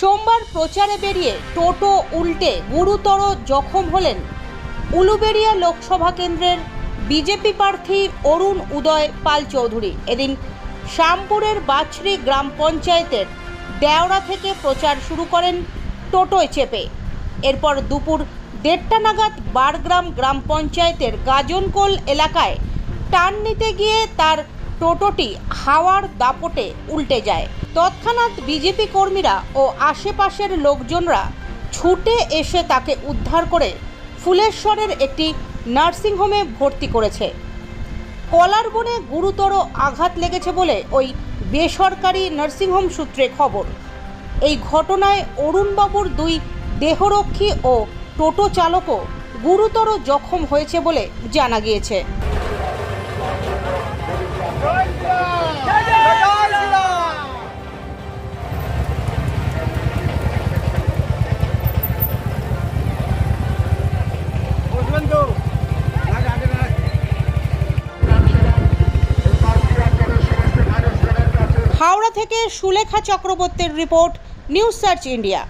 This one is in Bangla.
সোমবার প্রচারে বেরিয়ে টোটো উল্টে গুরুতর জখম হলেন উলুবেড়িয়া লোকসভা কেন্দ্রের বিজেপি প্রার্থী অরুণ উদয় পাল চৌধুরী এদিন শ্যামপুরের বাছড়ি গ্রাম পঞ্চায়েতের দেওড়া থেকে প্রচার শুরু করেন টোটোয় চেপে। এরপর দুপুর দেড়টা নাগাদ বারগ্রাম গ্রাম পঞ্চায়েতের গাজনকোল এলাকায় টান নিতে গিয়ে তার টোটোটি হাওয়ার দাপটে উল্টে যায়। তৎক্ষণাৎ বিজেপি কর্মীরা ও আশেপাশের লোকজনরা ছুটে এসে তাকে উদ্ধার করে ফুলেশ্বরের একটি নার্সিংহোমে ভর্তি করেছে। কলার বনে গুরুতর আঘাত লেগেছে বলে ওই বেসরকারি নার্সিংহোম সূত্রে খবর। এই ঘটনায় অরুণবাবুর দুই দেহরক্ষী ও টোটো চালকও গুরুতর জখম হয়েছে বলে জানা গিয়েছে। হাওড়া থেকে সুলেখা চক্রবর্তীর রিপোর্ট নিউজ সার্চ ইন্ডিয়া।